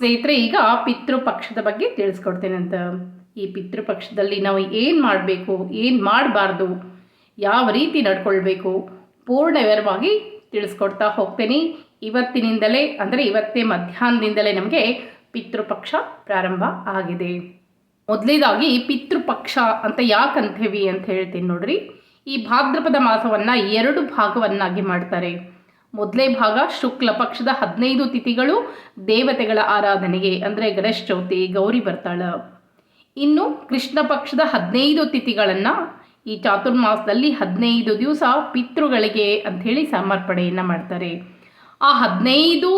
ಸ್ನೇಹಿತರೆ, ಈಗ ಪಿತೃಪಕ್ಷದ ಬಗ್ಗೆ ತಿಳಿಸ್ಕೊಡ್ತೇನೆ ಅಂತ. ಈ ಪಿತೃಪಕ್ಷದಲ್ಲಿ ನಾವು ಏನು ಮಾಡಬೇಕು, ಏನು ಮಾಡಬಾರ್ದು, ಯಾವ ರೀತಿ ನಡ್ಕೊಳ್ಬೇಕು ಪೂರ್ಣ ವಿವರವಾಗಿ ತಿಳಿಸ್ಕೊಡ್ತಾ ಹೋಗ್ತೇನೆ. ಇವತ್ತಿನಿಂದಲೇ, ಅಂದರೆ ಇವತ್ತೇ ಮಧ್ಯಾಹ್ನದಿಂದಲೇ ನಮಗೆ ಪಿತೃಪಕ್ಷ ಪ್ರಾರಂಭ ಆಗಿದೆ. ಮೊದಲೇದಾಗಿ ಪಿತೃಪಕ್ಷ ಅಂತ ಯಾಕಂತೇವಿ ಅಂತ ಹೇಳ್ತೀನಿ ನೋಡ್ರಿ. ಈ ಭಾದ್ರಪದ ಮಾಸವನ್ನು ಎರಡು ಭಾಗವನ್ನಾಗಿ ಮಾಡ್ತಾರೆ. ಮೊದಲೇ ಭಾಗ ಶುಕ್ಲ ಪಕ್ಷದ ಹದಿನೈದು ತಿಥಿಗಳು ದೇವತೆಗಳ ಆರಾಧನೆಗೆ, ಅಂದರೆ ಗಣೇಶ ಚೌತಿ, ಗೌರಿ ಬರ್ತಾಳ. ಇನ್ನು ಕೃಷ್ಣ ಪಕ್ಷದ ಹದಿನೈದು ತಿಥಿಗಳನ್ನು ಈ ಚಾತುರ್ಮಾಸದಲ್ಲಿ ಹದಿನೈದು ದಿವಸ ಪಿತೃಗಳಿಗೆ ಅಂಥೇಳಿ ಸಮರ್ಪಣೆಯನ್ನು ಮಾಡ್ತಾರೆ. ಆ ಹದಿನೈದು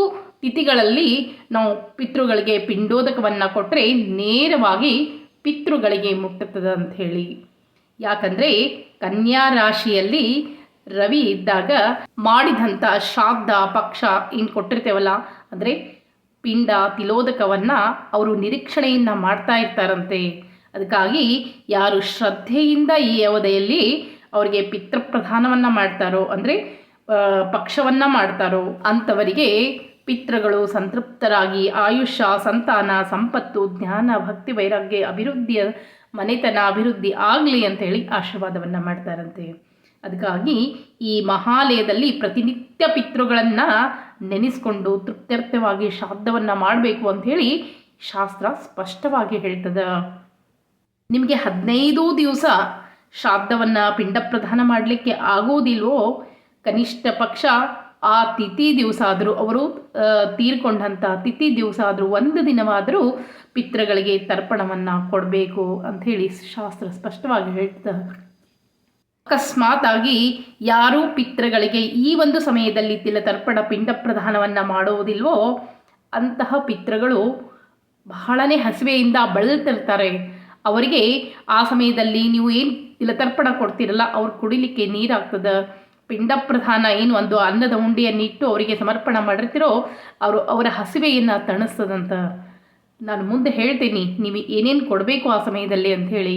ತಿಥಿಗಳಲ್ಲಿ ನಾವು ಪಿತೃಗಳಿಗೆ ಪಿಂಡೋದಕವನ್ನು ಕೊಟ್ಟರೆ ನೇರವಾಗಿ ಪಿತೃಗಳಿಗೆ ಮುಟ್ಟುತ್ತದೆ ಅಂಥೇಳಿ. ಯಾಕಂದರೆ ಕನ್ಯಾ ರಾಶಿಯಲ್ಲಿ ರವಿ ಇದ್ದಾಗ ಮಾಡಿದಂಥ ಶ್ರಾದ್ದ ಪಕ್ಷ ಏನು ಕೊಟ್ಟಿರ್ತೇವಲ್ಲ, ಅಂದರೆ ಪಿಂಡ ತಿಲೋದಕವನ್ನು ಅವರು ನಿರೀಕ್ಷಣೆಯಿಂದ ಮಾಡ್ತಾ ಇರ್ತಾರಂತೆ. ಅದಕ್ಕಾಗಿ ಯಾರು ಶ್ರದ್ಧೆಯಿಂದ ಈ ಅವಧಿಯಲ್ಲಿ ಅವರಿಗೆ ಪಿತೃಪ್ರಧಾನವನ್ನು ಮಾಡ್ತಾರೋ, ಅಂದರೆ ಪಕ್ಷವನ್ನು ಮಾಡ್ತಾರೋ, ಅಂಥವರಿಗೆ ಪಿತೃಗಳು ಸಂತೃಪ್ತರಾಗಿ ಆಯುಷ್ಯ, ಸಂತಾನ, ಸಂಪತ್ತು, ಜ್ಞಾನ, ಭಕ್ತಿ, ವೈರಾಗ್ಯ, ಅಭಿವೃದ್ಧಿಯ ಮನೆತನ, ಅಭಿವೃದ್ಧಿ ಆಗಲಿ ಅಂತ ಹೇಳಿ ಆಶೀರ್ವಾದವನ್ನು ಮಾಡ್ತಾರಂತೆ. ಅದಕ್ಕಾಗಿ ಈ ಮಹಾಲಯದಲ್ಲಿ ಪ್ರತಿನಿತ್ಯ ಪಿತೃಗಳನ್ನು ನೆನೆಸ್ಕೊಂಡು ತೃಪ್ತ್ಯರ್ಥವಾಗಿ ಶ್ರಾದ್ದವನ್ನು ಮಾಡಬೇಕು ಅಂಥೇಳಿ ಶಾಸ್ತ್ರ ಸ್ಪಷ್ಟವಾಗಿ ಹೇಳ್ತದ. ನಿಮಗೆ ಹದಿನೈದು ದಿವಸ ಶ್ರಾದ್ದವನ್ನು ಪಿಂಡ ಪ್ರಧಾನ ಮಾಡಲಿಕ್ಕೆ ಆಗೋದಿಲ್ವೋ? ಕನಿಷ್ಠ ಪಕ್ಷ ಆ ತಿಥಿ ದಿವಸ ಆದರೂ ಅವರು ತೀರ್ಕೊಂಡಂಥ ತಿಥಿ ದಿವಸ ಆದರೂ ಒಂದು ದಿನವಾದರೂ ಪಿತೃಗಳಿಗೆ ತರ್ಪಣವನ್ನು ಕೊಡಬೇಕು ಅಂಥೇಳಿ ಶಾಸ್ತ್ರ ಸ್ಪಷ್ಟವಾಗಿ ಹೇಳ್ತದೆ. ಅಕಸ್ಮಾತ್ ಆಗಿ ಯಾರೂ ಪಿತೃಗಳಿಗೆ ಈ ಒಂದು ಸಮಯದಲ್ಲಿ ತಿಲ ತರ್ಪಣ ಪಿಂಡ ಪ್ರದಾನವನ್ನು ಮಾಡುವುದಿಲ್ವೋ ಅಂತಹ ಪಿತೃಗಳು ಬಹಳನೇ ಹಸಿವೆಯಿಂದ ಬಳಲ್ತಿರ್ತಾರೆ. ಅವರಿಗೆ ಆ ಸಮಯದಲ್ಲಿ ನೀವು ಏನು ತಿಲತರ್ಪಣ ಕೊಡ್ತೀರಲ್ಲ, ಅವ್ರು ಕುಡಿಲಿಕ್ಕೆ ನೀರಾಗ್ತದೆ. ಪಿಂಡ ಪ್ರಧಾನ ಏನು ಒಂದು ಅನ್ನದ ಉಂಡೆಯನ್ನಿಟ್ಟು ಅವರಿಗೆ ಸಮರ್ಪಣ ಮಾಡಿರ್ತಿರೋ, ಅವರು ಅವರ ಹಸಿವೆಯನ್ನು ತಣಿಸ್ತದಂತ. ನಾನು ಮುಂದೆ ಹೇಳ್ತೀನಿ, ನೀವು ಏನೇನು ಕೊಡಬೇಕು ಆ ಸಮಯದಲ್ಲಿ ಆ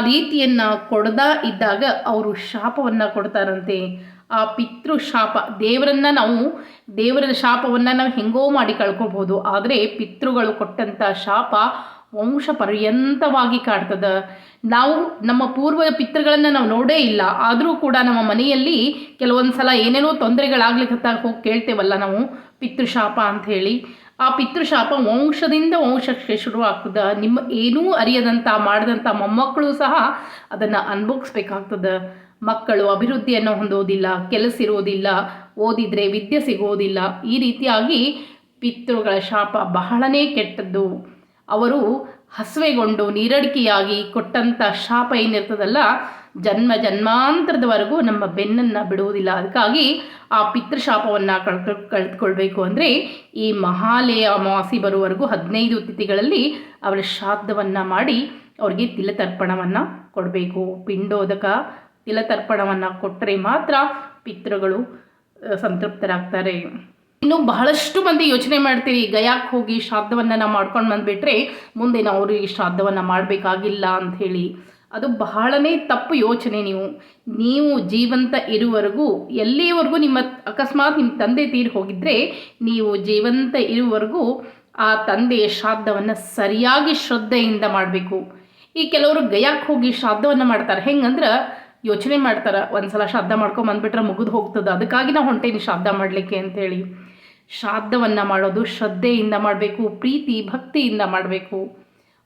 ರೀತಿಯನ್ನು ಕೊಡದ ಇದ್ದಾಗ ಅವರು ಶಾಪವನ್ನು ಕೊಡ್ತಾರಂತೆ. ಆ ಪಿತೃ ಶಾಪ, ದೇವರನ್ನು ನಾವು, ದೇವರ ಶಾಪವನ್ನು ನಾವು ಹೆಂಗೋ ಮಾಡಿ ಕಳ್ಕೊಬೋದು. ಆದರೆ ಪಿತೃಗಳು ಕೊಟ್ಟಂಥ ಶಾಪ ವಂಶ ಪರ್ಯಂತವಾಗಿ ಕಾಡ್ತದೆ. ನಾವು ನಮ್ಮ ಪೂರ್ವ ಪಿತೃಗಳನ್ನು ನಾವು ನೋಡೇ ಇಲ್ಲ. ಆದರೂ ಕೂಡ ನಮ್ಮ ಮನೆಯಲ್ಲಿ ಕೆಲವೊಂದು ಸಲ ಏನೇನೋ ತೊಂದರೆಗಳಾಗ್ಲಿಕ್ಕೆ ಹೋಗಿ ಕೇಳ್ತೇವಲ್ಲ ನಾವು ಪಿತೃಶಾಪ ಅಂಥೇಳಿ ಆ ಪಿತೃಶಾಪ ವಂಶದಿಂದ ವಂಶಕ್ಕೆ ಶುರುವಾಗ್ತದೆ. ನಿಮ್ಮ ಏನೂ ಅರಿಯದಂಥ ಮಾಡಿದಂಥ ಮೊಮ್ಮಕ್ಕಳು ಸಹ ಅದನ್ನು ಅನುಭವಿಸ್ಬೇಕಾಗ್ತದೆ. ಮಕ್ಕಳು ಅಭಿವೃದ್ಧಿಯನ್ನು ಹೊಂದೋದಿಲ್ಲ, ಕೆಲಸ ಇರೋದಿಲ್ಲ, ಓದಿದರೆ ವಿದ್ಯೆ ಸಿಗೋದಿಲ್ಲ. ಈ ರೀತಿಯಾಗಿ ಪಿತೃಗಳ ಶಾಪ ಬಹಳನೇ ಕೆಟ್ಟದ್ದು. ಅವರು ಹಸುವೆಗೊಂಡು ನೀರಡಿಕೆಯಾಗಿ ಕೊಟ್ಟಂಥ ಶಾಪ ಏನಿರ್ತದಲ್ಲ ಜನ್ಮ ಜನ್ಮಾಂತರದವರೆಗೂ ನಮ್ಮ ಬೆನ್ನನ್ನು ಬಿಡುವುದಿಲ್ಲ. ಅದಕ್ಕಾಗಿ ಆ ಪಿತೃಶಾಪವನ್ನು ಕಳ್ಕೊ ಕಳೆದುಕೊಳ್ಬೇಕು ಅಂದರೆ ಈ ಮಹಾಲಯ ಅಮಾವಾಸಿ ಬರುವವರೆಗೂ ಹದಿನೈದು ತಿಥಿಗಳಲ್ಲಿ ಅವರ ಶ್ರಾದ್ದವನ್ನು ಮಾಡಿ ಅವ್ರಿಗೆ ತಿಲತರ್ಪಣವನ್ನು ಕೊಡಬೇಕು. ಪಿಂಡೋದಕ ತಿಲತರ್ಪಣವನ್ನು ಕೊಟ್ಟರೆ ಮಾತ್ರ ಪಿತೃಗಳು ಸಂತೃಪ್ತರಾಗ್ತಾರೆ. ಇನ್ನು ಬಹಳಷ್ಟು ಮಂದಿ ಯೋಚನೆ ಮಾಡ್ತೀವಿ ಗಯಾಕ್ಕೆ ಹೋಗಿ ಶ್ರಾದ್ದವನ್ನು ನಾವು ಮಾಡ್ಕೊಂಡು ಬಂದುಬಿಟ್ರೆ ಮುಂದೆ ನಾವು ಅವರಿಗೆ ಶ್ರಾದ್ದವನ್ನು ಮಾಡಬೇಕಾಗಿಲ್ಲ ಅಂಥೇಳಿ ಅದು ಬಹಳನೇ ತಪ್ಪು ಯೋಚನೆ ನೀವು. ನೀವು ಜೀವಂತ ಇರುವವರೆಗೂ, ಎಲ್ಲಿಯವರೆಗೂ ನಿಮ್ಮ ಅಕಸ್ಮಾತ್ ನಿಮ್ಮ ತಂದೆ ತೀರಿ ಹೋಗಿದ್ದರೆ ನೀವು ಜೀವಂತ ಇರುವವರೆಗೂ ಆ ತಂದೆಯ ಶ್ರಾದ್ದವನ್ನು ಸರಿಯಾಗಿ ಶ್ರದ್ಧೆಯಿಂದ ಮಾಡಬೇಕು. ಈ ಕೆಲವರು ಗಯಾಕ್ಕೆ ಹೋಗಿ ಶ್ರಾದ್ದವನ್ನು ಮಾಡ್ತಾರೆ. ಹೆಂಗಂದ್ರೆ ಯೋಚನೆ ಮಾಡ್ತಾರೆ ಒಂದು ಸಲ ಶ್ರಾದ್ದ ಮಾಡ್ಕೊಂಡು ಬಂದುಬಿಟ್ರೆ ಮುಗಿದು ಹೋಗ್ತದೆ. ಅದಕ್ಕಾಗಿ ನಾವು ಹೊಂಟೇನಿ ಶ್ರಾದ್ದ ಮಾಡಲಿಕ್ಕೆ ಅಂಥೇಳಿ ಶ್ರಾದ್ದವನ್ನು ಮಾಡೋದು ಶ್ರದ್ಧೆಯಿಂದ ಮಾಡಬೇಕು, ಪ್ರೀತಿ ಭಕ್ತಿಯಿಂದ ಮಾಡಬೇಕು.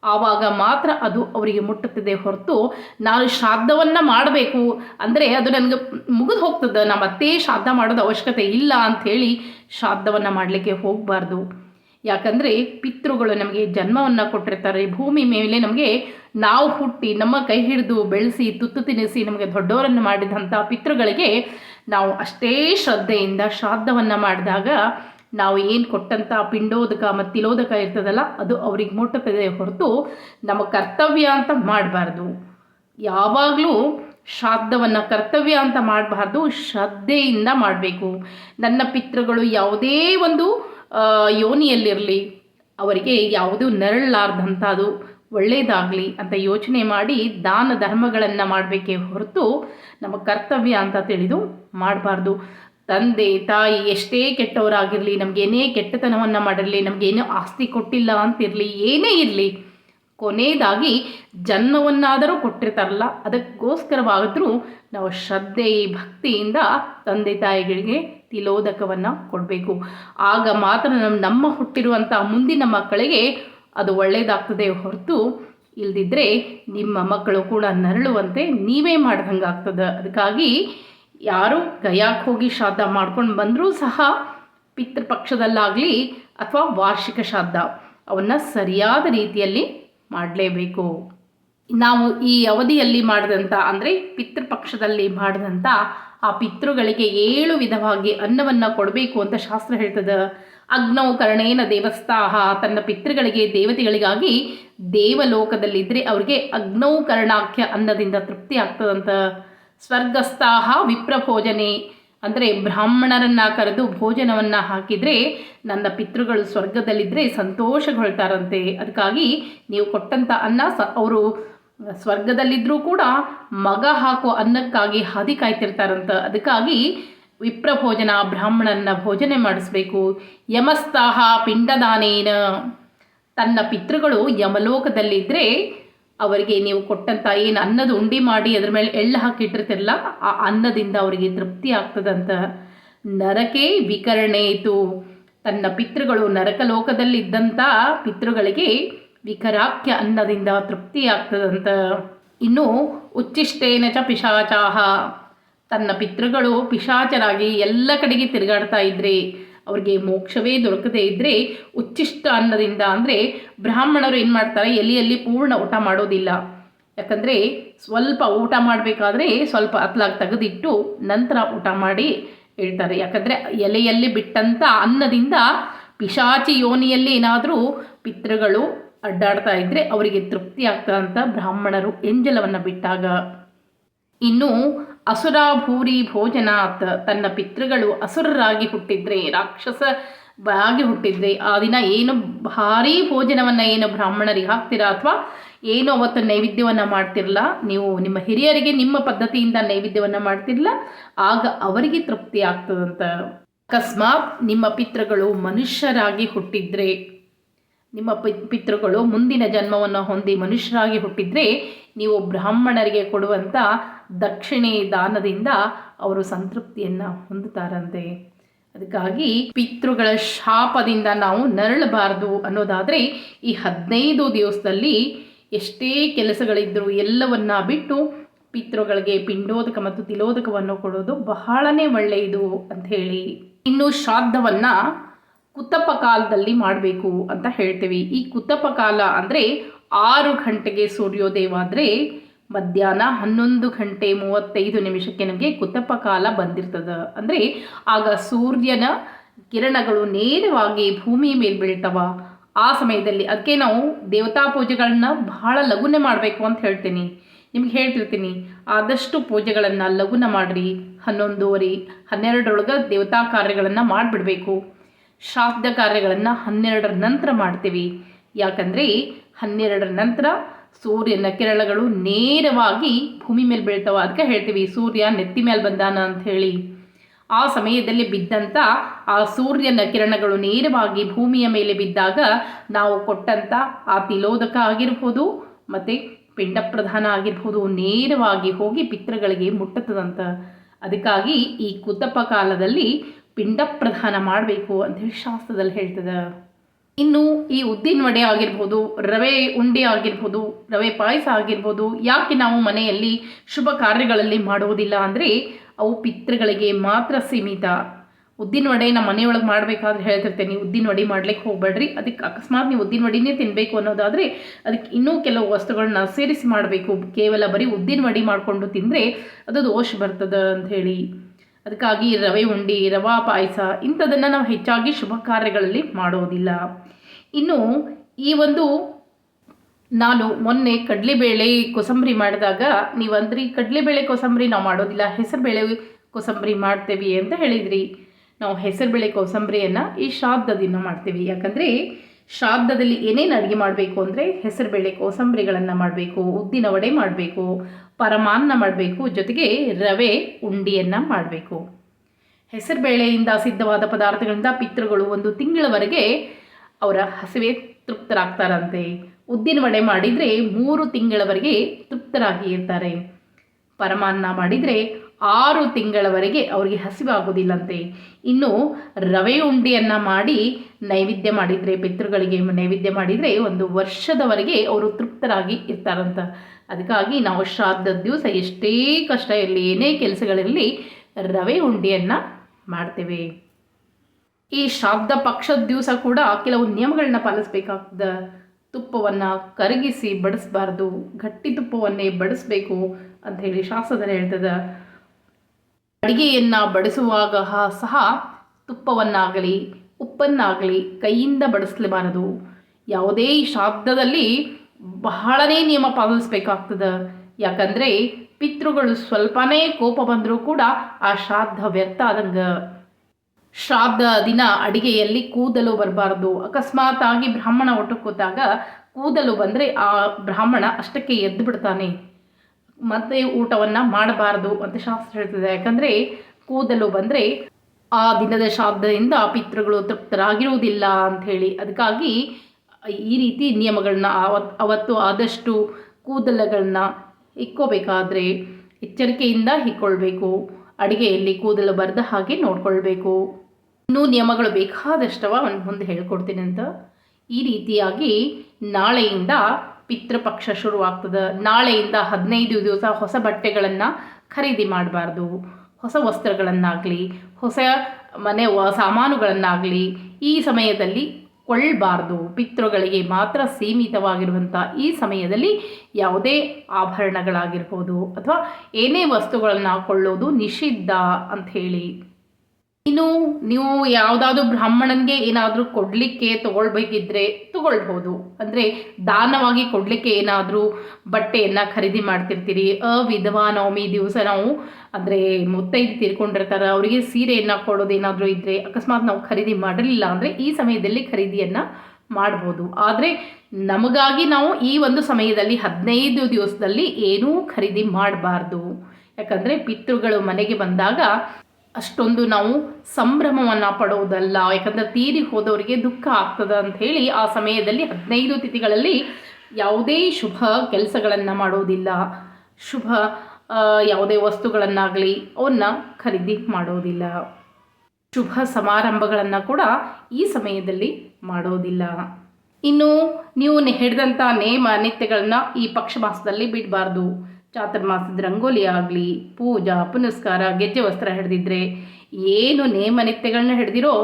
ಆವಾಗ ಮಾತ್ರ ಅದು ಅವರಿಗೆ ಮುಟ್ಟುತ್ತದೆ ಹೊರತು ನಾನು ಶ್ರಾದ್ದವನ್ನು ಮಾಡಬೇಕು. ಅಂದರೆ ಅದು ನನಗೆ ಮುಗಿದು ಹೋಗ್ತದೆ. ನಮ್ಮ ಅತ್ತೆ ಶ್ರಾದ್ದ ಮಾಡೋದು ಅವಶ್ಯಕತೆ ಇಲ್ಲ ಅಂಥೇಳಿ ಶ್ರಾದ್ದವನ್ನು ಮಾಡಲಿಕ್ಕೆ ಹೋಗಬಾರ್ದು. ಯಾಕಂದರೆ ಪಿತೃಗಳು ನಮಗೆ ಜನ್ಮವನ್ನು ಕೊಟ್ಟಿರ್ತಾರೆ. ಭೂಮಿ ಮೇಲೆ ನಮಗೆ ನಾವು ಹುಟ್ಟಿ ನಮ್ಮ ಕೈ ಹಿಡಿದು ಬೆಳೆಸಿ, ತುತ್ತು ತಿನ್ನಿಸಿ ನಮಗೆ ದೊಡ್ಡವರನ್ನು ಮಾಡಿದಂಥ ಪಿತೃಗಳಿಗೆ ನಾವು ಅಷ್ಟೇ ಶ್ರದ್ಧೆಯಿಂದ ಶ್ರಾದ್ದವನ್ನು ಮಾಡಿದಾಗ ನಾವು ಏನು ಕೊಟ್ಟಂಥ ಪಿಂಡೋದಕ ಮತ್ತು ತಿಲೋದಕ ಇರ್ತದಲ್ಲ, ಅದು ಅವ್ರಿಗೆ ಮುಟ್ಟುತ್ತದೆ ಹೊರತು ನಮ್ಮ ಕರ್ತವ್ಯ ಅಂತ ಮಾಡಬಾರ್ದು. ಯಾವಾಗಲೂ ಶ್ರಾದ್ದವನ್ನು ಕರ್ತವ್ಯ ಅಂತ ಮಾಡಬಾರ್ದು, ಶ್ರದ್ಧೆಯಿಂದ ಮಾಡಬೇಕು. ನನ್ನ ಪಿತೃಗಳು ಯಾವುದೇ ಒಂದು ಯೋನಿಯಲ್ಲಿರಲಿ, ಅವರಿಗೆ ಯಾವುದೂ ಅದು ಒಳ್ಳೆಯದಾಗಲಿ ಅಂತ ಯೋಚನೆ ಮಾಡಿ ದಾನ ಧರ್ಮಗಳನ್ನು ಮಾಡಬೇಕೇ ಹೊರತು ನಮ್ಮ ಕರ್ತವ್ಯ ಅಂತ ತಿಳಿದು ಮಾಡಬಾರ್ದು. ತಂದೆ, ತಾಯಿ ಎಷ್ಟೇ ಕೆಟ್ಟವರಾಗಿರಲಿ ನಮಗೇನೇ ಕೆಟ್ಟತನವನ್ನು ಮಾಡಿರಲಿ ನಮಗೇನೋ ಆಸ್ತಿ ಕೊಟ್ಟಿಲ್ಲ ಅಂತಿರಲಿ, ಏನೇ ಇರಲಿ, ಕೊನೆಯದಾಗಿ ಜನ್ಮವನ್ನಾದರೂ ಕೊಟ್ಟಿರ್ತಾರಲ್ಲ, ಅದಕ್ಕೋಸ್ಕರವಾದರೂ ನಾವು ಶ್ರದ್ಧೆ, ಭಕ್ತಿಯಿಂದ ತಂದೆ, ತಾಯಿಗಳಿಗೆ ತಿಲೋದಕವನ್ನು ಕೊಡಬೇಕು. ಆಗ ಮಾತ್ರ ನಮ್ಮ ನಮ್ಮ ಹುಟ್ಟಿರುವಂಥ ಮುಂದಿನ ಮಕ್ಕಳಿಗೆ ಅದು ಒಳ್ಳೆಯದಾಗ್ತದೆ ಹೊರತು ಇಲ್ದಿದ್ರೆ ನಿಮ್ಮ ಮಕ್ಕಳು ಕೂಡ ನರಳುವಂತೆ ನೀವೇ ಮಾಡ್ದಂಗೆ ಆಗ್ತದೆ ಅದಕ್ಕಾಗಿ ಯಾರು ಗಯಾಕ್ಕೆ ಹೋಗಿ ಶ್ರಾದ್ದ ಮಾಡ್ಕೊಂಡು ಬಂದರೂ ಸಹ ಪಿತೃಪಕ್ಷದಲ್ಲಾಗಲಿ ಅಥವಾ ವಾರ್ಷಿಕ ಶ್ರಾದ್ದ ಅವನ್ನು ಸರಿಯಾದ ರೀತಿಯಲ್ಲಿ ಮಾಡಲೇಬೇಕು. ನಾವು ಈ ಅವಧಿಯಲ್ಲಿ ಮಾಡಿದಂಥ ಅಂದರೆ ಪಿತೃಪಕ್ಷದಲ್ಲಿ ಮಾಡಿದಂಥ ಆ ಪಿತೃಗಳಿಗೆ ಏಳು ವಿಧವಾಗಿ ಅನ್ನವನ್ನು ಕೊಡಬೇಕು ಅಂತ ಶಾಸ್ತ್ರ ಹೇಳ್ತದೆ. ಅಗ್ನೌ ಕರ್ಣೇನ ದೇವಸ್ಥಾಹ ತನ್ನ ಪಿತೃಗಳಿಗೆ ದೇವತೆಗಳಿಗಾಗಿ ದೇವಲೋಕದಲ್ಲಿದ್ದರೆ ಅವರಿಗೆ ಅಗ್ನೌ ಕರ್ಣಾಖ್ಯ ಅನ್ನದಿಂದ ತೃಪ್ತಿ ಆಗ್ತದಂತ. ಸ್ವರ್ಗಸ್ಥಾಹ ವಿಪ್ರಭೋಜನೆ. ಅಂದರೆ ಬ್ರಾಹ್ಮಣರನ್ನು ಕರೆದು ಭೋಜನವನ್ನು ಹಾಕಿದರೆ ನನ್ನ ಪಿತೃಗಳು ಸ್ವರ್ಗದಲ್ಲಿದ್ದರೆ ಸಂತೋಷಗೊಳ್ತಾರಂತೆ. ಅದಕ್ಕಾಗಿ ನೀವು ಕೊಟ್ಟಂಥ ಅನ್ನ ಸ, ಅವರು ಸ್ವರ್ಗದಲ್ಲಿದ್ದರೂ ಕೂಡ ಮಗ ಹಾಕೋ ಅನ್ನಕ್ಕಾಗಿ ಹಾದಿ ಕಾಯ್ತಿರ್ತಾರಂತ. ಅದಕ್ಕಾಗಿ ವಿಪ್ರಭೋಜನ ಬ್ರಾಹ್ಮಣನ ಭೋಜನೆ ಮಾಡಿಸ್ಬೇಕು. ಯಮಸ್ತಾಹ ಪಿಂಡದಾನೇನ. ತನ್ನ ಪಿತೃಗಳು ಯಮಲೋಕದಲ್ಲಿದ್ದರೆ ಅವರಿಗೆ ನೀವು ಕೊಟ್ಟಂಥ ಏನು ಅನ್ನದ ಉಂಡಿ ಮಾಡಿ ಅದ್ರ ಮೇಲೆ ಎಳ್ಳು ಹಾಕಿಟ್ಟಿರ್ತಿರಲ್ಲ, ಆ ಅನ್ನದಿಂದ ಅವರಿಗೆ ತೃಪ್ತಿ ಆಗ್ತದಂತ ನರಕೇ ವಿಕರಣೆ ಇತ್ತು ತನ್ನ ಪಿತೃಗಳು ನರಕ ನರಕಲೋಕದಲ್ಲಿದ್ದಂಥ ಪಿತೃಗಳಿಗೆ ವಿಕರಾಖ್ಯ ಅನ್ನದಿಂದ ತೃಪ್ತಿ ಆಗ್ತದಂತ. ಇನ್ನು ಉಚ್ಚಿಷ್ಟೇನ ಚ ಪಿಶಾಚಾಹ. ತನ್ನ ಪಿತೃಗಳು ಪಿಶಾಚರಾಗಿ ಎಲ್ಲ ಕಡೆಗೆ ತಿರುಗಾಡ್ತಾ ಇದ್ರೆ ಅವ್ರಿಗೆ ಮೋಕ್ಷವೇ ದೊರಕದೇ ಇದ್ದರೆ ಉಚ್ಚಿಷ್ಟ ಅನ್ನದಿಂದ ಅಂದರೆ ಬ್ರಾಹ್ಮಣರು ಏನು ಮಾಡ್ತಾರೆ? ಎಲೆಯಲ್ಲಿ ಪೂರ್ಣ ಊಟ ಮಾಡೋದಿಲ್ಲ. ಯಾಕಂದರೆ ಸ್ವಲ್ಪ ಊಟ ಮಾಡಬೇಕಾದ್ರೆ ಸ್ವಲ್ಪ ಅತ್ಲಾಗಿ ತೆಗೆದಿಟ್ಟು ನಂತರ ಊಟ ಮಾಡಿ ಹೇಳ್ತಾರೆ ಯಾಕಂದರೆ ಎಲೆಯಲ್ಲಿ ಬಿಟ್ಟಂಥ ಅನ್ನದಿಂದ ಪಿಶಾಚಿ ಯೋನಿಯಲ್ಲಿ ಏನಾದರೂ ಪಿತೃಗಳು ಅಡ್ಡಾಡ್ತಾ ಇದ್ದರೆ ಅವರಿಗೆ ತೃಪ್ತಿ ಆಗ್ತದಂಥ ಬ್ರಾಹ್ಮಣರು, ಎಂಜಲವನ್ನು ಬಿಟ್ಟಾಗ. ಇನ್ನು ಅಸುರಾಭೂರಿ ಭೋಜನಾತ್ ತನ್ನ ಪಿತೃಗಳು ಅಸುರರಾಗಿ ಹುಟ್ಟಿದ್ರೆ ರಾಕ್ಷಸವಾಗಿ ಹುಟ್ಟಿದ್ರೆ, ಆ ದಿನ ಏನು ಭಾರೀ ಭೋಜನವನ್ನು ಏನು ಬ್ರಾಹ್ಮಣರಿಗೆ ಹಾಕ್ತೀರಾ ಅಥವಾ ಏನು ಅವತ್ತು ನೈವೇದ್ಯವನ್ನು ಮಾಡ್ತಿರಲ್ಲ ನೀವು ನಿಮ್ಮ ಹಿರಿಯರಿಗೆ ನಿಮ್ಮ ಪದ್ಧತಿಯಿಂದ ನೈವೇದ್ಯವನ್ನು ಮಾಡ್ತಿರಲ್ಲ ಆಗ ಅವರಿಗೆ ತೃಪ್ತಿ ಆಗ್ತದಂತ. ಅಕಸ್ಮಾತ್ ನಿಮ್ಮ ಪಿತೃಗಳು ಮನುಷ್ಯರಾಗಿ ಹುಟ್ಟಿದ್ರೆ, ನಿಮ್ಮ ಪಿತೃಗಳು ಮುಂದಿನ ಜನ್ಮವನ್ನು ಹೊಂದಿ ಮನುಷ್ಯರಾಗಿ ಹುಟ್ಟಿದರೆ ನೀವು ಬ್ರಾಹ್ಮಣರಿಗೆ ಕೊಡುವಂಥ ದಕ್ಷಿಣೆ ದಾನದಿಂದ ಅವರು ಸಂತೃಪ್ತಿಯನ್ನು ಹೊಂದುತ್ತಾರಂತೆ. ಅದಕ್ಕಾಗಿ ಪಿತೃಗಳ ಶಾಪದಿಂದ ನಾವು ನರಳಬಾರದು ಅನ್ನೋದಾದರೆ ಈ ಹದಿನೈದು ದಿವಸದಲ್ಲಿ ಎಷ್ಟೇ ಕೆಲಸಗಳಿದ್ದರೂ ಎಲ್ಲವನ್ನ ಬಿಟ್ಟು ಪಿತೃಗಳಿಗೆ ಪಿಂಡೋದಕ ಮತ್ತು ತಿಲೋದಕವನ್ನು ಕೊಡೋದು ಬಹಳನೇ ಒಳ್ಳೆಯದು ಅಂತ ಹೇಳಿ ಇನ್ನು ಶ್ರಾದ್ದವನ್ನು ಕುತಪ ಕಾಲದಲ್ಲಿ ಮಾಡಬೇಕು ಅಂತ ಹೇಳ್ತೀವಿ. ಈ ಕುತಪ ಕಾಲ ಅಂದರೆ ಆರು ಗಂಟೆಗೆ ಸೂರ್ಯೋದಯವಾದರೆ ಮಧ್ಯಾಹ್ನ ಹನ್ನೊಂದು ಗಂಟೆ ಮೂವತ್ತೈದು ನಿಮಿಷಕ್ಕೆ ನಮಗೆ ಕುತಪ ಕಾಲ ಬಂದಿರ್ತದೆ. ಅಂದರೆ ಆಗ ಸೂರ್ಯನ ಕಿರಣಗಳು ನೇರವಾಗಿ ಭೂಮಿ ಮೇಲೆ ಬೀಳ್ತವ. ಆ ಸಮಯದಲ್ಲಿ ಅದಕ್ಕೆ ನಾವು ದೇವತಾ ಪೂಜೆಗಳನ್ನ ಬಹಳ ಲಘುನ ಮಾಡಬೇಕು ಅಂತ ಹೇಳ್ತೀನಿ. ನಿಮ್ಗೆ ಹೇಳ್ತಿರ್ತೀನಿ, ಆದಷ್ಟು ಪೂಜೆಗಳನ್ನು ಲಘುನ ಮಾಡಿರಿ. ಹನ್ನೊಂದುವರೆ, ಹನ್ನೆರಡರೊಳಗೆ ದೇವತಾ ಕಾರ್ಯಗಳನ್ನು ಮಾಡಿಬಿಡಬೇಕು. ಶ್ರಾದ್ದ ಕಾರ್ಯಗಳನ್ನು ಹನ್ನೆರಡರ ನಂತರ ಮಾಡ್ತೀವಿ. ಯಾಕಂದರೆ ಹನ್ನೆರಡರ ನಂತರ ಸೂರ್ಯನ ಕಿರಣಗಳು ನೇರವಾಗಿ ಭೂಮಿ ಮೇಲೆ ಬೀಳ್ತಾವ ಅದಕ್ಕೆ ಹೇಳ್ತೀವಿ, ಸೂರ್ಯ ನೆತ್ತಿ ಮೇಲೆ ಬಂದಾನ ಅಂತ ಹೇಳಿ. ಆ ಸಮಯದಲ್ಲಿ ಬಿದ್ದಂಥ ಆ ಸೂರ್ಯನ ಕಿರಣಗಳು ನೇರವಾಗಿ ಭೂಮಿಯ ಮೇಲೆ ಬಿದ್ದಾಗ ನಾವು ಕೊಟ್ಟಂಥ ಆ ತಿಲೋದಕ ಆಗಿರ್ಬೋದು, ಮತ್ತು ಪಿಂಡ ಪ್ರಧಾನ ಆಗಿರ್ಬೋದು, ನೇರವಾಗಿ ಹೋಗಿ ಪಿತೃಗಳಿಗೆ ಮುಟ್ಟತದಂತ. ಅದಕ್ಕಾಗಿ ಈ ಕುತಪ ಕಾಲದಲ್ಲಿ ಪಿಂಡ ಪ್ರಧಾನ ಮಾಡಬೇಕು ಹೇಳಿ ಶಾಸ್ತ್ರದಲ್ಲಿ ಹೇಳ್ತದೆ. ಇನ್ನು ಈ ಉದ್ದಿನ ವಡೆ ಆಗಿರ್ಬೋದು, ರವೆ ಉಂಡೆ ಆಗಿರ್ಬೋದು, ರವೆ ಪಾಯಸ ಆಗಿರ್ಬೋದು, ಯಾಕೆ ನಾವು ಮನೆಯಲ್ಲಿ ಶುಭ ಕಾರ್ಯಗಳಲ್ಲಿ ಮಾಡುವುದಿಲ್ಲ ಅಂದರೆ ಅವು ಪಿತೃಗಳಿಗೆ ಮಾತ್ರ ಸೀಮಿತ. ಉದ್ದಿನ ವಡೆ ನಮ್ಮ ಮನೆಯೊಳಗೆ ಮಾಡಬೇಕಾದ್ರೆ ಹೇಳ್ತಿರ್ತೇನೆ, ಉದ್ದಿನ ವಡೆ ಮಾಡ್ಲಿಕ್ಕೆ ಹೋಗ್ಬೇಡ್ರಿ. ಅದಕ್ಕೆ ಅಕಸ್ಮಾತ್ ನೀವು ಉದ್ದಿನ ವಡಿನೇ ತಿನ್ನಬೇಕು ಅನ್ನೋದಾದರೆ ಅದಕ್ಕೆ ಇನ್ನೂ ಕೆಲವು ವಸ್ತುಗಳನ್ನ ಸೇರಿಸಿ ಮಾಡಬೇಕು. ಕೇವಲ ಬರೀ ಉದ್ದಿನ ವಡಿ ಮಾಡಿಕೊಂಡು ತಿಂದರೆ ಅದು ದೋಷ ಬರ್ತದೆ ಅಂತ ಹೇಳಿ ಅದಕ್ಕಾಗಿ ರವೆ, ಉಂಡಿ, ರವಾ, ಪಾಯಸ ಇಂಥದನ್ನು ನಾವು ಹೆಚ್ಚಾಗಿ ಶುಭ ಕಾರ್ಯಗಳಲ್ಲಿ ಮಾಡೋದಿಲ್ಲ. ಇನ್ನು ಈ ಒಂದು ನಾನು ಮೊನ್ನೆ ಕಡಲೆಬೇಳೆ ಕೊಸಂಬರಿ ಮಾಡಿದಾಗ ನೀವು ಅಂದ್ರಿ ಕಡಲೆಬೇಳೆ ಕೊಸಂಬರಿ ನಾವು ಮಾಡೋದಿಲ್ಲ, ಹೆಸರುಬೇಳೆ ಕೊಸಂಬರಿ ಮಾಡ್ತೇವೆ ಅಂತ ಹೇಳಿದ್ರಿ. ನಾವು ಹೆಸರುಬೇಳೆ ಕೋಸಂಬರಿಯನ್ನು ಈ ಶ್ರಾದ್ದ ದಿನ ಮಾಡ್ತೀವಿ. ಯಾಕಂದರೆ ಶ್ರಾದ್ದದಲ್ಲಿ ಏನೇನು ಅಡುಗೆ ಮಾಡಬೇಕು ಅಂದರೆ ಹೆಸರುಬೇಳೆ ಕೋಸಂಬರಿಗಳನ್ನು ಮಾಡಬೇಕು, ಉದ್ದಿನ ವಡೆ ಮಾಡಬೇಕು, ಪರಮಾನ್ನ ಮಾಡಬೇಕು, ಜೊತೆಗೆ ರವೆ, ಉಂಡಿಯನ್ನು ಮಾಡಬೇಕು. ಹೆಸರುಬೇಳೆಯಿಂದ ಸಿದ್ಧವಾದ ಪದಾರ್ಥಗಳಿಂದ ಪಿತೃಗಳು ಒಂದು ತಿಂಗಳವರೆಗೆ ಅವರ ಹಸಿವೆ ತೃಪ್ತರಾಗ್ತಾರಂತೆ. ಉದ್ದಿನ ವಡೆ ಮಾಡಿದರೆ ಮೂರು ತಿಂಗಳವರೆಗೆ ತೃಪ್ತರಾಗಿ ಇರ್ತಾರೆ. ಪರಮಾನ್ನ ಮಾಡಿದರೆ ಆರು ತಿಂಗಳವರೆಗೆ ಅವರಿಗೆ ಹಸಿವಾಗೋದಿಲ್ಲಂತೆ ಇನ್ನು ರವೆ ಉಂಡೆಯನ್ನು ಮಾಡಿ ನೈವೇದ್ಯ ಮಾಡಿದರೆ, ಪಿತೃಗಳಿಗೆ ನೈವೇದ್ಯ ಮಾಡಿದರೆ ಒಂದು ವರ್ಷದವರೆಗೆ ಅವರು ತೃಪ್ತರಾಗಿ ಇರ್ತಾರಂತ. ಅದಕ್ಕಾಗಿ ನಾವು ಶ್ರಾದ್ದ ದಿವಸ ಎಷ್ಟೇ ಕಷ್ಟ ಇರಲಿ, ಏನೇ ಕೆಲಸಗಳಿರಲಿ ರವೆ ಉಂಡೆಯನ್ನು ಮಾಡ್ತೇವೆ. ಈ ಶ್ರಾದ್ದ ಪಕ್ಷದ ದಿವಸ ಕೂಡ ಕೆಲವು ನಿಯಮಗಳನ್ನ ಪಾಲಿಸ್ಬೇಕಾಗ್ತದ. ತುಪ್ಪವನ್ನು ಕರಗಿಸಿ ಬಡಿಸ್ಬಾರ್ದು, ಗಟ್ಟಿ ತುಪ್ಪವನ್ನೇ ಬಡಿಸ್ಬೇಕು ಅಂತ ಹೇಳಿ ಶಾಸ್ತ್ರದಲ್ಲಿ ಹೇಳ್ತದೆ. ಅಡಿಗೆಯನ್ನು ಬಡಿಸುವಾಗ ಸಹ ತುಪ್ಪವನ್ನಾಗಲಿ, ಉಪ್ಪನ್ನಾಗಲಿ ಕೈಯಿಂದ ಬಡಿಸಲೇಬಾರದು. ಯಾವುದೇ ಈ ಶ್ರಾದ್ದದಲ್ಲಿ ಬಹಳನೇ ನಿಯಮ ಪಾಲಿಸಬೇಕಾಗ್ತದೆ. ಯಾಕಂದರೆ ಪಿತೃಗಳು ಸ್ವಲ್ಪನೇ ಕೋಪ ಬಂದರೂ ಕೂಡ ಆ ಶ್ರಾದ್ದ ವ್ಯರ್ಥ ಆದಂಗೆ. ಶ್ರಾದ್ದ ದಿನ ಅಡಿಗೆಯಲ್ಲಿ ಕೂದಲು ಬರಬಾರ್ದು. ಅಕಸ್ಮಾತ್ ಆಗಿ ಬ್ರಾಹ್ಮಣ ಕೂತಾಗ ಕೂದಲು ಬಂದರೆ ಆ ಬ್ರಾಹ್ಮಣ ಅಷ್ಟಕ್ಕೆ ಎದ್ದು ಬಿಡ್ತಾನೆ ಮತ್ತೆ ಊಟವನ್ನು ಮಾಡಬಾರದು ಅಂತ ಶಾಸ್ತ್ರ ಹೇಳ್ತದೆ. ಯಾಕಂದರೆ ಕೂದಲು ಬಂದರೆ ಆ ದಿನದ ಶಾಬ್ದದಿಂದ ಪಿತೃಗಳು ತೃಪ್ತರಾಗಿರುವುದಿಲ್ಲ ಹೇಳಿ. ಅದಕ್ಕಾಗಿ ಈ ರೀತಿ ನಿಯಮಗಳನ್ನ ಅವತ್ತು ಆದಷ್ಟು ಕೂದಲುಗಳನ್ನ ಇಕ್ಕೋಬೇಕಾದ್ರೆ ಎಚ್ಚರಿಕೆಯಿಂದ ಇಕ್ಕೊಳ್ಬೇಕು. ಅಡುಗೆಯಲ್ಲಿ ಕೂದಲು ಬರೆದ ಹಾಗೆ ನೋಡ್ಕೊಳ್ಬೇಕು. ಇನ್ನೂ ನಿಯಮಗಳು ಬೇಕಾದಷ್ಟವ ಮುಂದೆ ಹೇಳ್ಕೊಡ್ತೀನಿ ಅಂತ. ಈ ರೀತಿಯಾಗಿ ನಾಳೆಯಿಂದ ಪಿತೃಪಕ್ಷ ಶುರುವಾಗ್ತದೆ. ನಾಳೆಯಿಂದ ಹದಿನೈದು ದಿವಸ ಹೊಸ ಬಟ್ಟೆಗಳನ್ನು ಖರೀದಿ ಮಾಡಬಾರ್ದು. ಹೊಸ ವಸ್ತ್ರಗಳನ್ನಾಗಲಿ, ಹೊಸ ಮನೆ ಸಾಮಾನುಗಳನ್ನಾಗಲಿ ಈ ಸಮಯದಲ್ಲಿ ಕೊಳ್ಳಬಾರ್ದು. ಪಿತೃಗಳಿಗೆ ಮಾತ್ರ ಸೀಮಿತವಾಗಿರುವಂಥ ಈ ಸಮಯದಲ್ಲಿ ಯಾವುದೇ ಆಭರಣಗಳಾಗಿರ್ಬೋದು ಅಥವಾ ಏನೇ ವಸ್ತುಗಳನ್ನು ಕೊಳ್ಳೋದು ನಿಷಿದ್ಧ ಅಂಥೇಳಿ ಇನ್ನು ನೀವು ಯಾವುದಾದ್ರೂ ಬ್ರಾಹ್ಮಣನಿಗೆ ಏನಾದರೂ ಕೊಡಲಿಕ್ಕೆ ತಗೊಳ್ಬೇಕಿದ್ರೆ ತಗೊಳ್ಬೋದು ಅಂದರೆ ದಾನವಾಗಿ ಕೊಡಲಿಕ್ಕೆ ಏನಾದರೂ ಬಟ್ಟೆಯನ್ನು ಖರೀದಿ ಮಾಡ್ತಿರ್ತೀರಿ. ಅವಿಧವಾ ನವಮಿ ದಿವಸ ನಾವು ಅಂದರೆ ಮುತ್ತೈದು ತೀರ್ಕೊಂಡಿರ್ತಾರೆ. ಅವರಿಗೆ ಸೀರೆಯನ್ನು ಕೊಡೋದೇನಾದರೂ ಇದ್ದರೆ ಅಕಸ್ಮಾತ್ ನಾವು ಖರೀದಿ ಮಾಡಲಿಲ್ಲ ಅಂದರೆ ಈ ಸಮಯದಲ್ಲಿ ಖರೀದಿಯನ್ನು ಮಾಡ್ಬೋದು. ಆದರೆ ನಮಗಾಗಿ ನಾವು ಈ ಒಂದು ಸಮಯದಲ್ಲಿ ಹದಿನೈದು ದಿವಸದಲ್ಲಿ ಏನೂ ಖರೀದಿ ಮಾಡಬಾರ್ದು. ಯಾಕಂದರೆ ಪಿತೃಗಳು ಮನೆಗೆ ಬಂದಾಗ ಅಷ್ಟೊಂದು ನಾವು ಸಂಭ್ರಮವನ್ನು ಪಡೋದಲ್ಲ. ಯಾಕಂದರೆ ತೀರಿ ಹೋದವರಿಗೆ ದುಃಖ ಆಗ್ತದೆ ಅಂತ ಹೇಳಿ ಆ ಸಮಯದಲ್ಲಿ ಹದಿನೈದು ತಿಥಿಗಳಲ್ಲಿ ಯಾವುದೇ ಶುಭ ಕೆಲಸಗಳನ್ನು ಮಾಡೋದಿಲ್ಲ. ಶುಭ ಯಾವುದೇ ವಸ್ತುಗಳನ್ನಾಗಲಿ ಅವನ್ನ ಖರೀದಿ ಮಾಡೋದಿಲ್ಲ. ಶುಭ ಸಮಾರಂಭಗಳನ್ನು ಕೂಡ ಈ ಸಮಯದಲ್ಲಿ ಮಾಡೋದಿಲ್ಲ. ಇನ್ನು ನೀವು ಹಿಡಿದಂಥ ನೇಮ, ನಿತ್ಯಗಳನ್ನ ಈ ಪಕ್ಷ ಮಾಸದಲ್ಲಿ ಬಿಡಬಾರ್ದು. ಚಾತುರ್ಮಾಸದ ರಂಗೋಲಿ ಆಗಲಿ, ಪೂಜಾ, ಪುನಸ್ಕಾರ, ಗೆಜ್ಜೆ ವಸ್ತ್ರ ಹಿಡಿದಿದ್ರೆ ಏನು ನೇಮನಿತ್ಯಗಳನ್ನ ಹಿಡಿದಿರೋ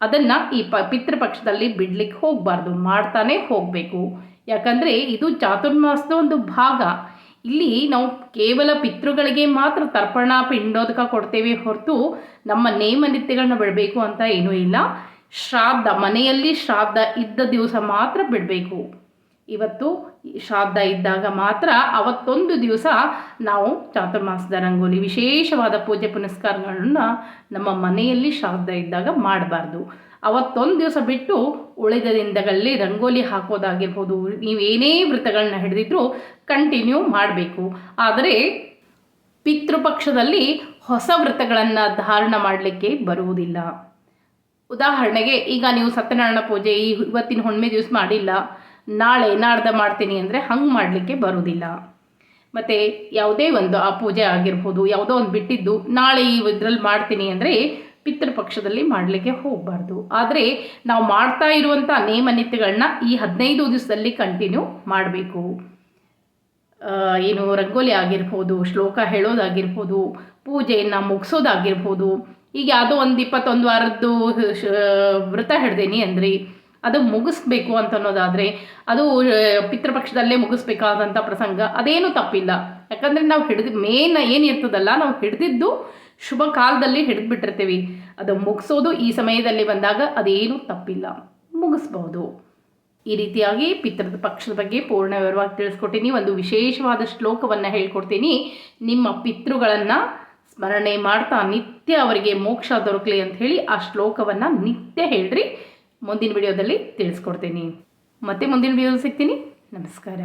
ಅದನ್ನು ಈ ಪ ಪಿತೃಪಕ್ಷದಲ್ಲಿ ಬಿಡ್ಲಿಕ್ಕೆ ಹೋಗಬಾರ್ದು, ಮಾಡ್ತಾನೆ ಹೋಗಬೇಕು. ಯಾಕಂದರೆ ಇದು ಚಾತುರ್ಮಾಸದ ಒಂದು ಭಾಗ. ಇಲ್ಲಿ ನಾವು ಕೇವಲ ಪಿತೃಗಳಿಗೆ ಮಾತ್ರ ತರ್ಪಣ, ಪಿಂಡೋದಕ ಕೊಡ್ತೇವೆ ಹೊರತು ನಮ್ಮ ನೇಮನಿತ್ಯಗಳನ್ನ ಬಿಡಬೇಕು ಅಂತ ಏನೂ ಇಲ್ಲ. ಶ್ರಾದ್ದ, ಮನೆಯಲ್ಲಿ ಶ್ರಾದ್ದ ಇದ್ದ ದಿವಸ ಮಾತ್ರ ಬಿಡಬೇಕು. ಇವತ್ತು ಶ್ರಾದ್ದ ಇದ್ದಾಗ ಮಾತ್ರ ಅವತ್ತೊಂದು ದಿವಸ ನಾವು ಚಾತುರ್ಮಾಸದ ರಂಗೋಲಿ ವಿಶೇಷವಾದ ಪೂಜೆ ಪುನಸ್ಕಾರಗಳನ್ನ ನಮ್ಮ ಮನೆಯಲ್ಲಿ ಶ್ರಾದ್ದ ಇದ್ದಾಗ ಮಾಡಬಾರ್ದು. ಅವತ್ತೊಂದು ದಿವಸ ಬಿಟ್ಟು ಉಳಿದ ದಿನಗಳಲ್ಲಿ ರಂಗೋಲಿ ಹಾಕೋದಾಗಿರ್ಬೋದು, ನೀವೇನೇ ವ್ರತಗಳನ್ನ ಹಿಡಿದಿದ್ರು ಕಂಟಿನ್ಯೂ ಮಾಡಬೇಕು. ಆದರೆ ಪಿತೃಪಕ್ಷದಲ್ಲಿ ಹೊಸ ವ್ರತಗಳನ್ನು ಧಾರಣ ಮಾಡಲಿಕ್ಕೆ ಬರುವುದಿಲ್ಲ. ಉದಾಹರಣೆಗೆ, ಈಗ ನೀವು ಸತ್ಯನಾರಾಯಣ ಪೂಜೆ ಈ ಇವತ್ತಿನ ಹುಣ್ಣಿಮೆ ದಿವಸ ಮಾಡಿಲ್ಲ. ನಾಳೆ ನಾಡ್ದ ಮಾಡ್ತೀನಿ ಅಂದರೆ ಹಂಗೆ ಮಾಡಲಿಕ್ಕೆ ಬರೋದಿಲ್ಲ. ಮತ್ತು ಯಾವುದೇ ಒಂದು ಆ ಪೂಜೆ ಆಗಿರ್ಬೋದು, ಯಾವುದೋ ಒಂದು ಬಿಟ್ಟಿದ್ದು ನಾಳೆ ಈ ಇದ್ರಲ್ಲಿ ಮಾಡ್ತೀನಿ ಅಂದರೆ ಪಿತೃಪಕ್ಷದಲ್ಲಿ ಮಾಡಲಿಕ್ಕೆ ಹೋಗಬಾರ್ದು. ಆದರೆ ನಾವು ಮಾಡ್ತಾ ಇರುವಂಥ ನೇಮನಿತ್ಯಗಳನ್ನ ಈ ಹದಿನೈದು ದಿವಸದಲ್ಲಿ ಕಂಟಿನ್ಯೂ ಮಾಡಬೇಕು. ಏನು ರಂಗೋಲಿ ಆಗಿರ್ಬೋದು, ಶ್ಲೋಕ ಹೇಳೋದಾಗಿರ್ಬೋದು, ಪೂಜೆಯನ್ನು ಮುಗಿಸೋದಾಗಿರ್ಬೋದು, ಈಗ ಯಾವುದೋ ಒಂದು ಇಪ್ಪತ್ತೊಂದು ವಾರದ್ದು ವ್ರತ ಹಿಡ್ದೇನಿ ಅಂದ್ರಿ ಅದು ಮುಗಿಸ್ಬೇಕು ಅಂತ ಅನ್ನೋದಾದರೆ ಅದು ಪಿತೃಪಕ್ಷದಲ್ಲೇ ಮುಗಿಸ್ಬೇಕಾದಂಥ ಪ್ರಸಂಗ. ಅದೇನು ತಪ್ಪಿಲ್ಲ. ಯಾಕಂದರೆ ನಾವು ಹಿಡಿದು, ಮೇನ್ ಏನಿರ್ತದಲ್ಲ ನಾವು ಹಿಡಿದಿದ್ದು ಶುಭ ಕಾಲದಲ್ಲಿ ಹಿಡಿದ್ಬಿಟ್ಟಿರ್ತೀವಿ. ಅದು ಮುಗಿಸೋದು ಈ ಸಮಯದಲ್ಲಿ ಬಂದಾಗ ಅದೇನು ತಪ್ಪಿಲ್ಲ. ಮುಗಿಸ್ಬೋದು. ಈ ರೀತಿಯಾಗಿ ಪಿತೃದ ಪಕ್ಷದ ಬಗ್ಗೆ ಪೂರ್ಣ ವಿವರವಾಗಿ ತಿಳಿಸ್ಕೊಟ್ಟಿನಿ. ಒಂದು ವಿಶೇಷವಾದ ಶ್ಲೋಕವನ್ನು ಹೇಳ್ಕೊಡ್ತೀನಿ. ನಿಮ್ಮ ಪಿತೃಗಳನ್ನು ಸ್ಮರಣೆ ಮಾಡ್ತಾ ನಿತ್ಯ ಅವರಿಗೆ ಮೋಕ್ಷ ದೊರಕಲಿ ಅಂತ ಹೇಳಿ ಆ ಶ್ಲೋಕವನ್ನು ನಿತ್ಯ ಹೇಳ್ರಿ. ಮುಂದಿನ ವಿಡಿಯೋದಲ್ಲಿ ತಿಳಿಸ್ಕೊಡ್ತೀನಿ. ಮತ್ತೆ ಮುಂದಿನ ವಿಡಿಯೋದಲ್ಲಿ ಸಿಗ್ತೀನಿ. ನಮಸ್ಕಾರ.